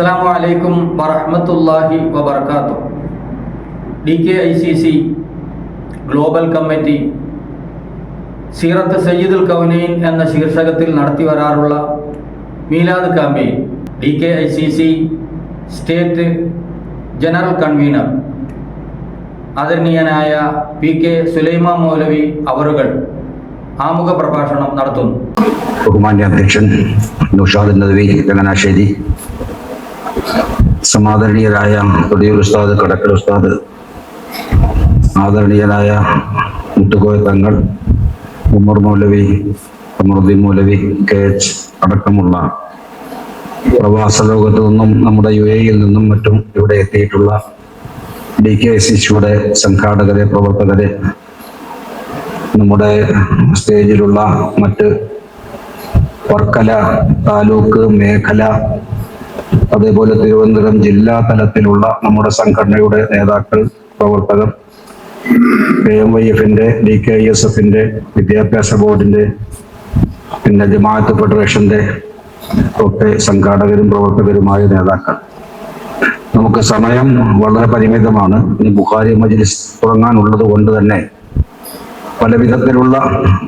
അസ്സലാമു അലൈക്കും വറഹമത്തല്ലാഹി വബർക്കാത്തു D K I C C global committee സീറത്ത് സയ്യിദുൽ കൗനൈൻ എന്ന ശീർഷകത്തിൽ നടത്തി വരാറുള്ള Meelad campaign D K I C C state general convener ആദരണീയനായ പി കെ സുലൈമ മൗലവി അവറുകൾ ആമുഖ പ്രഭാഷണം നടത്തുന്നു. ബഹുമാന്യ അധ്യക്ഷൻ നൌഷാദ് നദവി ചങ്ങനാശ്ശേരി. സമാദരണീയരായ തൊടിയൂർ ഉസ്താദ് കടക്കൽ ഉസ്താദ് ആദരണീയരായ മുട്ടുകോയ തങ്ങൾ ഉമർ മൗലവി അമൃതി മൗലവി കെ എച്ച് അടക്കമുള്ള പ്രവാസ ലോകത്തു നിന്നും നമ്മുടെ യു എയിൽ നിന്നും മറ്റും ഇവിടെ എത്തിയിട്ടുള്ള ഡി കെ എസ് സിയുടെ സംഘാടകരെ പ്രവർത്തകരെ നമ്മുടെ സ്റ്റേജിലുള്ള മറ്റ് വർക്കല താലൂക്ക് മേഖല അതേപോലെ തിരുവനന്തപുരം ജില്ലാ തലത്തിലുള്ള നമ്മുടെ സംഘടനയുടെ നേതാക്കൾ പ്രവർത്തകർ കെ എം വൈ എഫിന്റെ ഡി കെ ഐ എസ് എഫിന്റെ വിദ്യാഭ്യാസ ബോർഡിന്റെ പിന്നെ ജമാഅത്ത് ഫെഡറേഷന്റെ ഒക്കെ സംഘാടകരും പ്രവർത്തകരുമായ നേതാക്കൾ. നമുക്ക് സമയം വളരെ പരിമിതമാണ്. ഇനി ബുഖാരി മജ്ലിസ് തുടങ്ങാനുള്ളത് കൊണ്ട് തന്നെ പല വിധത്തിലുള്ള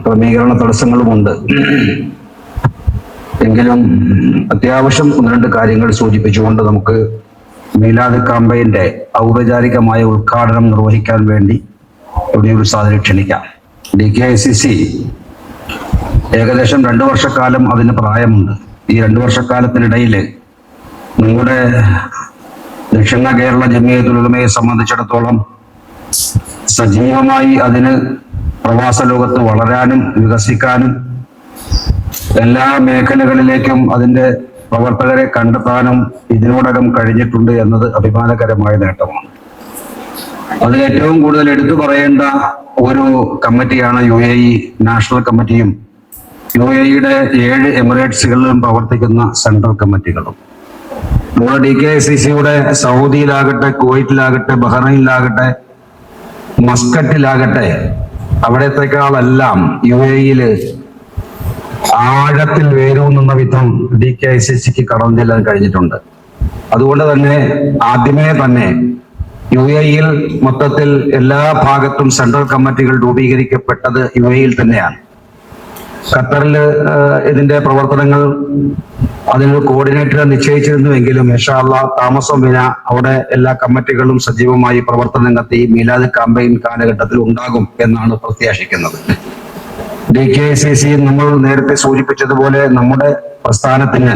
ക്രമീകരണ തടസ്സങ്ങളുമുണ്ട്. എങ്കിലും അത്യാവശ്യം ഒന്ന് രണ്ട് കാര്യങ്ങൾ സൂചിപ്പിച്ചുകൊണ്ട് നമുക്ക് മീലാദ് കാമ്പയിന്റെ ഔപചാരികമായ ഉദ്ഘാടനം നിർവഹിക്കാൻ വേണ്ടി ഒരു സാധനം ക്ഷണിക്കാം. D K I C C ഏകദേശം രണ്ടു വർഷക്കാലം അതിന് പ്രായമുണ്ട്. ഈ രണ്ടു വർഷക്കാലത്തിനിടയിൽ നിങ്ങളുടെ ദക്ഷിണ കേരള ജമിയത്തുലമയെ സംബന്ധിച്ചിടത്തോളം സജീവമായി അതിന് പ്രവാസ ലോകത്ത് വളരാനും വികസിക്കാനും എല്ലാ മേഖലകളിലേക്കും അതിന്റെ പ്രവർത്തകരെ കണ്ടെത്താനും ഇതിനോടകം കഴിഞ്ഞിട്ടുണ്ട് എന്നത് അഭിമാനകരമായ നേട്ടമാണ്. അതിൽ ഏറ്റവും കൂടുതൽ എടുത്തു പറയേണ്ട ഒരു കമ്മിറ്റിയാണ് യു എ ഇ നാഷണൽ കമ്മിറ്റിയും യു എ ഇയുടെ ഏഴ് എമിറേറ്റ്സുകളിലും പ്രവർത്തിക്കുന്ന സെൻട്രൽ കമ്മിറ്റികളും. നമ്മുടെ ഡി കെ സി സിയുടെ സൗദിയിലാകട്ടെ കുവൈറ്റിലാകട്ടെ ബഹ്റൈനിലാകട്ടെ മസ്കറ്റിലാകട്ടെ അവിടത്തേക്കാളെല്ലാം യു എ ആഴത്തിൽ വേരൂന്നുന്ന വിധം ഡി കെ ഐ സി സിക്ക് കടന്നു ചെല്ലാൻ കഴിഞ്ഞിട്ടുണ്ട്. അതുകൊണ്ട് തന്നെ ആദ്യമേ തന്നെ യു എ ഇയിൽ മൊത്തത്തിൽ എല്ലാ ഭാഗത്തും സെൻട്രൽ കമ്മിറ്റികൾ രൂപീകരിക്കപ്പെട്ടത് യു എയിൽ തന്നെയാണ്. ഖത്തറിൽ ഇതിന്റെ പ്രവർത്തനങ്ങൾ അതിന് കോർഡിനേറ്ററെ നിശ്ചയിച്ചിരുന്നുവെങ്കിലും ഇഷാള്ള താമസം വിന അവിടെ എല്ലാ കമ്മിറ്റികളും സജീവമായി പ്രവർത്തനം നടത്തി മീലാദ് കാമ്പയിൻ കാലഘട്ടത്തിൽ ഉണ്ടാകും എന്നാണ് പ്രത്യാശിക്കുന്നത്. ഡി കെ സി സി നമ്മൾ നേരത്തെ സൂചിപ്പിച്ചതുപോലെ നമ്മുടെ പ്രസ്ഥാനത്തിന്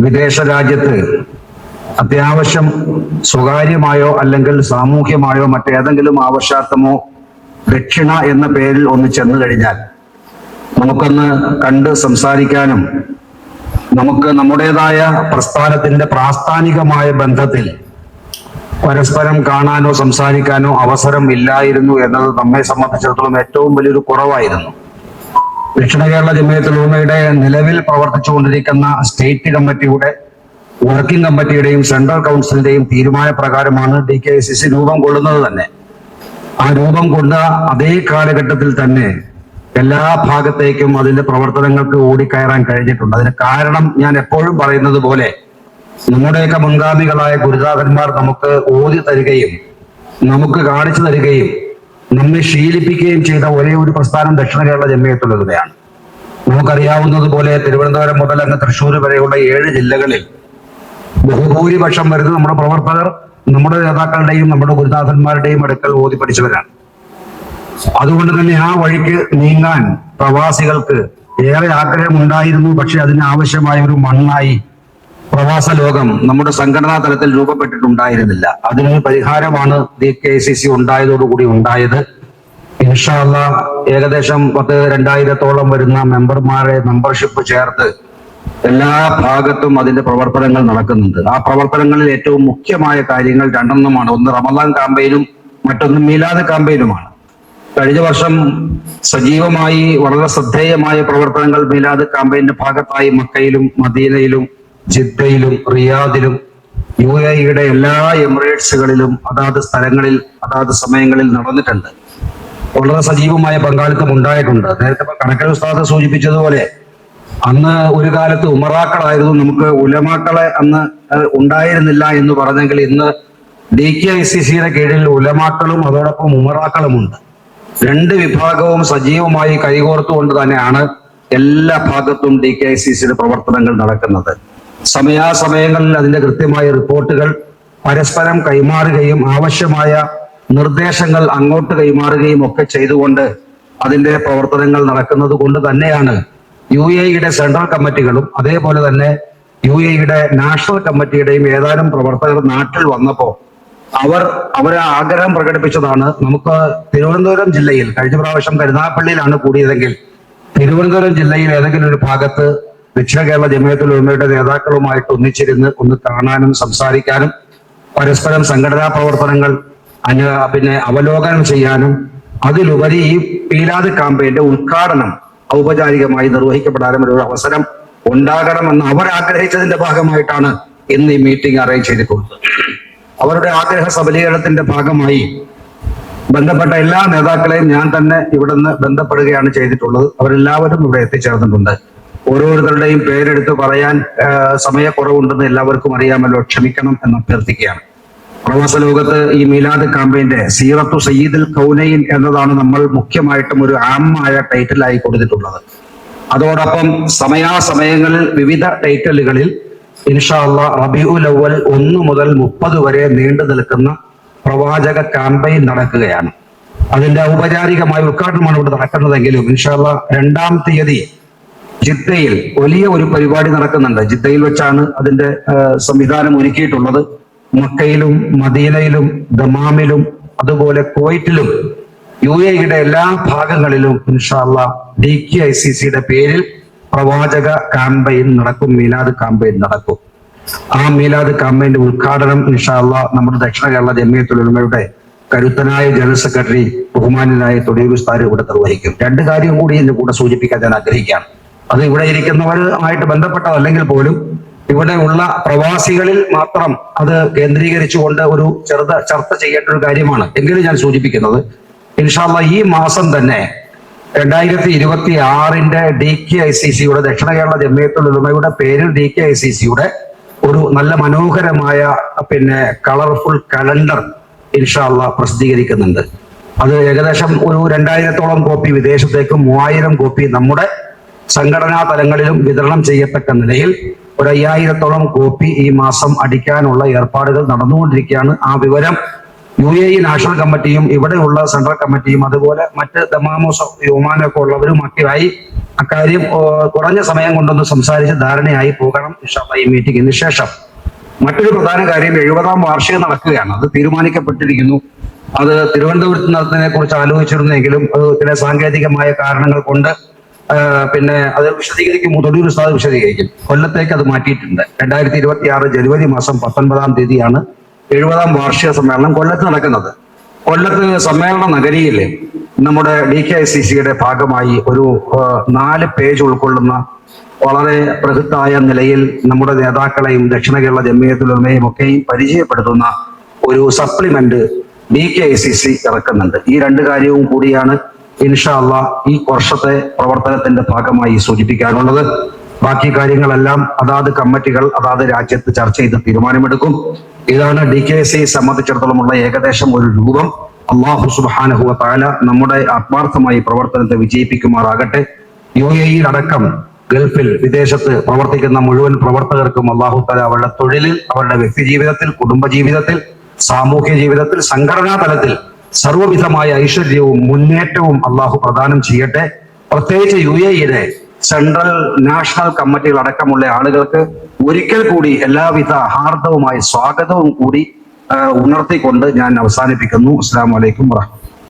വിദേശ രാജ്യത്ത് അത്യാവശ്യം സ്വകാര്യമായോ അല്ലെങ്കിൽ സാമൂഹ്യമായോ മറ്റേതെങ്കിലും ആവശ്യാർത്ഥമോ ദക്ഷിണ എന്ന പേരിൽ ഒന്ന് ചെന്നു കഴിഞ്ഞാൽ നമുക്കൊന്ന് കണ്ട് സംസാരിക്കാനും നമുക്ക് നമ്മുടേതായ പ്രസ്ഥാനത്തിന്റെ പ്രാസ്ഥാനികമായ ബന്ധത്തിൽ പരസ്പരം കാണാനോ സംസാരിക്കാനോ അവസരം ഇല്ലായിരുന്നു എന്നത് നമ്മെ സംബന്ധിച്ചിടത്തോളം ഏറ്റവും വലിയൊരു കുറവായിരുന്നു. ദക്ഷിണ കേരള ജമിയത്തുൽ ഉലമയുടെ നിലവിൽ പ്രവർത്തിച്ചുകൊണ്ടിരിക്കുന്ന സ്റ്റേറ്റ് കമ്മിറ്റിയുടെ വർക്കിംഗ് കമ്മിറ്റിയുടെയും സെൻട്രൽ കൗൺസിലിന്റെയും തീരുമാനപ്രകാരമാണ് ഡി കെ സി സി രൂപം കൊള്ളുന്നത് തന്നെ. ആ രൂപം കൊണ്ട അതേ കാലഘട്ടത്തിൽ തന്നെ എല്ലാ ഭാഗത്തേക്കും അതിന്റെ പ്രവർത്തനങ്ങൾക്ക് ഓടിക്കയറാൻ കഴിഞ്ഞിട്ടുണ്ട്. അതിന് കാരണം ഞാൻ എപ്പോഴും പറയുന്നത് പോലെ നമ്മുടെയൊക്കെ മുൻഗാമികളായ ഗുരുദാസന്മാർ നമുക്ക് ഓതി തരികയും നമുക്ക് കാണിച്ചു തരികയും നമ്മെ ശീലിപ്പിക്കുകയും ചെയ്ത ഒരേ ഒരു പ്രസ്ഥാനം ദക്ഷിണ കേരള ജമ്മിയത്തുള്ളതാണ് നമുക്കറിയാവുന്നതുപോലെ തിരുവനന്തപുരം മുതൽ അങ്ങ് തൃശ്ശൂർ വരെയുള്ള ഏഴ് ജില്ലകളിൽ ബഹുഭൂരിപക്ഷം വരുന്ന നമ്മുടെ പ്രവർത്തകർ നമ്മുടെ നേതാക്കളുടെയും നമ്മുടെ ഗുരുനാഥന്മാരുടെയും അടുക്കൽ ഓതി പഠിച്ചവരാണ്. അതുകൊണ്ട് തന്നെ ആ വഴിക്ക് നീങ്ങാൻ പ്രവാസികൾക്ക് ഏറെ ആഗ്രഹമുണ്ടായിരുന്നു. പക്ഷെ അതിനാവശ്യമായ ഒരു മണ്ണായി പ്രവാസ ലോകം നമ്മുടെ സംഘടനാ തലത്തിൽ രൂപപ്പെട്ടിട്ടുണ്ടായിരുന്നില്ല. അതിനൊരു പരിഹാരമാണ് ഡി കെ സി സി ഉണ്ടായതോടുകൂടി ഉണ്ടായത്. ഇൻഷാല്ല ഏകദേശം പത്ത് രണ്ടായിരത്തോളം വരുന്ന മെമ്പർമാരെ മെമ്പർഷിപ്പ് ചേർത്ത് എല്ലാ ഭാഗത്തും അതിന്റെ പ്രവർത്തനങ്ങൾ നടക്കുന്നുണ്ട്. ആ പ്രവർത്തനങ്ങളിൽ ഏറ്റവും മുഖ്യമായ കാര്യങ്ങൾ രണ്ടെണ്ണമാണ്. ഒന്ന് റമദാൻ കാമ്പയിനും മറ്റൊന്ന് മീലാദ് കാമ്പയിനുമാണ് കഴിഞ്ഞ വർഷം സജീവമായി വളരെ ശ്രദ്ധേയമായ പ്രവർത്തനങ്ങൾ മീലാദ് കാമ്പയിന്റെ ഭാഗത്തായി മക്കയിലും മദീനയിലും ജിദ്ദയിലും റിയാദിലും യു എ ഇയുടെ എല്ലാ എമിറേറ്റ്സുകളിലും അതാത് സ്ഥലങ്ങളിൽ അതാത് സമയങ്ങളിൽ നടന്നിട്ടുണ്ട്. വളരെ സജീവമായ പങ്കാളിത്തം ഉണ്ടായിട്ടുണ്ട്. നേരത്തെ കണക്കൽ ഉസ്താദ് സൂചിപ്പിച്ചതുപോലെ അന്ന് ഒരു കാലത്ത് ഉമറാക്കളായിരുന്നു. നമുക്ക് ഉലമാക്കളെ അന്ന് ഉണ്ടായിരുന്നില്ല എന്ന് പറഞ്ഞെങ്കിൽ ഇന്ന് ഡി കെ ഐ സി സിയുടെ കീഴിൽ ഉലമാക്കളും അതോടൊപ്പം ഉമറാക്കളും ഉണ്ട് രണ്ട് വിഭാഗവും സജീവമായി കൈകോർത്തുകൊണ്ട് തന്നെയാണ് എല്ലാ ഭാഗത്തും ഡി കെ ഐ സി സിയുടെ പ്രവർത്തനങ്ങൾ നടക്കുന്നത്. സമയാസമയങ്ങളിൽ അതിന്റെ കൃത്യമായ റിപ്പോർട്ടുകൾ പരസ്പരം കൈമാറുകയും ആവശ്യമായ നിർദ്ദേശങ്ങൾ അങ്ങോട്ട് കൈമാറുകയും ഒക്കെ ചെയ്തുകൊണ്ട് അതിന്റെ പ്രവർത്തനങ്ങൾ നടക്കുന്നത് കൊണ്ട് തന്നെയാണ് യു എയുടെ സെൻട്രൽ കമ്മിറ്റികളും അതേപോലെ തന്നെ യു എയുടെ നാഷണൽ കമ്മിറ്റിയുടെയും ഏതാനും പ്രവർത്തകർ നാട്ടിൽ വന്നപ്പോൾ അവർ അവരെ ആഗ്രഹം പ്രകടിപ്പിച്ചതാണ്. നമുക്ക് തിരുവനന്തപുരം ജില്ലയിൽ കഴിഞ്ഞ പ്രാവശ്യം കരുനാഗപ്പള്ളിയിലാണ് കൂടിയതെങ്കിൽ തിരുവനന്തപുരം ജില്ലയിൽ ഏതെങ്കിലും ഒരു ഭാഗത്ത് ദക്ഷിണ കേരള ജമിയത്തുൽ ഉമ്മയുടെ നേതാക്കളുമായിട്ട് ഒന്നിച്ചിരുന്ന് ഒന്ന് കാണാനും സംസാരിക്കാനും പരസ്പരം സംഘടനാ പ്രവർത്തനങ്ങൾ അന്യ പിന്നെ അവലോകനം ചെയ്യാനും അതിലുപരി ഈ പീലാത് കാമ്പയിന്റെ ഉദ്ഘാടനം ഔപചാരികമായി നിർവഹിക്കപ്പെടാനും ഒരു അവസരം ഉണ്ടാകണമെന്ന് അവർ ആഗ്രഹിച്ചതിന്റെ ഭാഗമായിട്ടാണ് ഇന്ന് ഈ മീറ്റിംഗ് അറേഞ്ച് ചെയ്തിട്ടുള്ളത്. അവരുടെ ആഗ്രഹ സബലീകരണത്തിന്റെ ഭാഗമായി ബന്ധപ്പെട്ട എല്ലാ നേതാക്കളെയും ഞാൻ തന്നെ ഇവിടുന്ന് ബന്ധപ്പെടുകയാണ് ചെയ്തിട്ടുള്ളത്. അവരെല്ലാവരും ഇവിടെ എത്തിച്ചേർന്നിട്ടുണ്ട്. ഓരോരുത്തരുടെയും പേരെടുത്ത് പറയാൻ സമയക്കുറവുണ്ടെന്ന് എല്ലാവർക്കും അറിയാമല്ലോ. ക്ഷമിക്കണം എന്ന് അഭ്യർത്ഥിക്കുകയാണ്. പ്രവാസ ലോകത്ത് ഈ മീലാദ് കാമ്പയിന്റെ സീറത്തു സയ്യിദുൽ കൗനയിൻ എന്നതാണ് നമ്മൾ മുഖ്യമായിട്ടും ഒരു ആമായ ടൈറ്റിലായി കൊടുത്തിട്ടുള്ളത്. അതോടൊപ്പം സമയാസമയങ്ങളിൽ വിവിധ ടൈറ്റലുകളിൽ ഇൻഷാല്ല റബിഉൽ അവൽ ഒന്ന് മുതൽ മുപ്പത് വരെ നീണ്ടു നിൽക്കുന്ന പ്രവാചക ക്യാമ്പയിൻ നടക്കുകയാണ്. അതിന്റെ ഔപചാരികമായ ഉദ്ഘാടനമാണ് ഇവിടെ നടക്കുന്നതെങ്കിലും ഇൻഷാല്ല രണ്ടാം തീയതി ജിദ്ദയിൽ വലിയ ഒരു പരിപാടി നടക്കുന്നുണ്ട്. ജിദ്ദയിൽ വെച്ചാണ് അതിന്റെ സംവിധാനം ഒരുക്കിയിട്ടുള്ളത്. മക്കയിലും മദീനയിലും ദമാമിലും അതുപോലെ കുവൈറ്റിലും യു എയുടെ എല്ലാ ഭാഗങ്ങളിലും ഇൻഷാല്ല ഡി കെ ഐ സി സിയുടെ പേരിൽ പ്രവാചക കാമ്പയിൻ നടക്കും മീലാദ് കാമ്പയിൻ നടക്കും. ആ മീലാദ് ക്യാമ്പയിന്റെ ഉദ്ഘാടനം ഇൻഷാല്ല നമ്മുടെ ദക്ഷിണ കേരള ജമിയത്തുൽ ഉലമയുടെ കരുത്തനായ ജനറൽ സെക്രട്ടറി ബഹുമാനായ ഉസ്താദ് ഇവിടെ നിർവഹിക്കും. രണ്ട് കാര്യം കൂടി ഇതിന്റെ കൂടെ സൂചിപ്പിക്കാൻ ഞാൻ ആഗ്രഹിക്കുകയാണ്. അത് ഇവിടെ ഇരിക്കുന്നവരുമായിട്ട് ബന്ധപ്പെട്ടതല്ലെങ്കിൽ പോലും ഇവിടെ ഉള്ള പ്രവാസികളിൽ മാത്രം അത് കേന്ദ്രീകരിച്ചുകൊണ്ട് ഒരു ചെറുത ചർച്ച ചെയ്യേണ്ട ഒരു കാര്യമാണ് എങ്കിലും ഞാൻ സൂചിപ്പിക്കുന്നത്. ഇൻഷാല്ല ഈ മാസം തന്നെ രണ്ടായിരത്തി ഇരുപത്തി ആറിന്റെ ഡി കെ ഐ സി സിയുടെ ദക്ഷിണ കേരള ജമിയത്തുൽ ഉലമയുടെ പേരിൽ ഡി കെ ഐ സി സിയുടെ ഒരു നല്ല മനോഹരമായ പിന്നെ കളർഫുൾ കലണ്ടർ ഇൻഷാല്ല പ്രസിദ്ധീകരിക്കുന്നുണ്ട്. അത് ഏകദേശം ഒരു രണ്ടായിരത്തോളം കോപ്പി വിദേശത്തേക്കും മൂവായിരം കോപ്പി നമ്മുടെ സംഘടനാ തലങ്ങളിലും വിതരണം ചെയ്യത്തക്ക നിലയിൽ ഒരു അയ്യായിരത്തോളം കോപ്പി ഈ മാസം അടിക്കാനുള്ള ഏർപ്പാടുകൾ നടന്നുകൊണ്ടിരിക്കുകയാണ്. ആ വിവരം യു എ ഇ നാഷണൽ കമ്മിറ്റിയും ഇവിടെയുള്ള സെൻട്രൽ കമ്മിറ്റിയും അതുപോലെ മറ്റ് ദമാമോസ് യുമാനൊക്കെ ഉള്ളവരുമൊക്കെയായി അക്കാര്യം കുറഞ്ഞ സമയം കൊണ്ടൊന്ന് സംസാരിച്ച് ധാരണയായി പോകണം ഈ മീറ്റിംഗിന് ശേഷം. മറ്റൊരു പ്രധാന കാര്യം എഴുപതാം വാർഷികം നടക്കുകയാണ്. അത് തീരുമാനിക്കപ്പെട്ടിരിക്കുന്നു. അത് തിരുവനന്തപുരത്ത് നടത്തുന്നതിനെ കുറിച്ച് ആലോചിച്ചിരുന്നെങ്കിലും അത് ചില സാങ്കേതികമായ കാരണങ്ങൾ കൊണ്ട് പിന്നെ അത് വിശദീകരിക്കും. തൊടിയൂർ ഉസ്താദ് വിശദീകരിക്കും. കൊല്ലത്തേക്ക് അത് മാറ്റിയിട്ടുണ്ട്. രണ്ടായിരത്തി ഇരുപത്തി ആറ് ജനുവരി മാസം പത്തൊൻപതാം തീയതിയാണ് എഴുപതാം വാർഷിക സമ്മേളനം കൊല്ലത്ത് നടക്കുന്നത്. കൊല്ലത്ത് സമ്മേളന നഗരിയിൽ നമ്മുടെ ഡി കെ ഐ സി സിയുടെ ഭാഗമായി ഒരു നാല് പേജ് ഉൾക്കൊള്ളുന്ന വളരെ പ്രഹൃത്തായ നിലയിൽ നമ്മുടെ നേതാക്കളെയും ദക്ഷിണ കേരള ജമിയത്തുലമയും ഒക്കെയും പരിചയപ്പെടുത്തുന്ന ഒരു supplement D K I C C ഇറക്കുന്നുണ്ട്. ഈ രണ്ട് കാര്യവും കൂടിയാണ് ഇൻഷാല്ല ഈ വർഷത്തെ പ്രവർത്തനത്തിന്റെ ഭാഗമായി സൂചിപ്പിക്കാനുള്ളത്. ബാക്കി കാര്യങ്ങളെല്ലാം അതാത് കമ്മിറ്റികൾ അതാത് രാജ്യത്ത് ചർച്ച ചെയ്ത് തീരുമാനമെടുക്കും. ഇതാണ് ഡി കെ എസ് സിയെ സംബന്ധിച്ചിടത്തോളമുള്ള ഏകദേശം ഒരു രൂപം. അള്ളാഹു സുബാനഹുവ താല നമ്മുടെ ആത്മാർത്ഥമായി പ്രവർത്തനത്തെ വിജയിപ്പിക്കുമാറാകട്ടെ. യു എ ഇ അടക്കം ഗൾഫിൽ വിദേശത്ത് പ്രവർത്തിക്കുന്ന മുഴുവൻ പ്രവർത്തകർക്കും അള്ളാഹു താല അവരുടെ തൊഴിലിൽ അവരുടെ വ്യക്തി ജീവിതത്തിൽ കുടുംബ ജീവിതത്തിൽ സാമൂഹ്യ ജീവിതത്തിൽ സംഘടനാ തലത്തിൽ സർവവിധമായ ഐശ്വര്യവും മുന്നേറ്റവും അള്ളാഹു പ്രദാനം ചെയ്യട്ടെ. പ്രത്യേകിച്ച് യു എ ഇയുടെ സെൻട്രൽ നാഷണൽ കമ്മിറ്റികൾ അടക്കമുള്ള ആളുകൾക്ക് ഒരിക്കൽ കൂടി എല്ലാവിധ ഹാർദവുമായ സ്വാഗതവും കൂടി ഉണർത്തിക്കൊണ്ട് ഞാൻ അവസാനിപ്പിക്കുന്നു. അസ്സാം വലൈക്കും വാഹമത്തുള്ള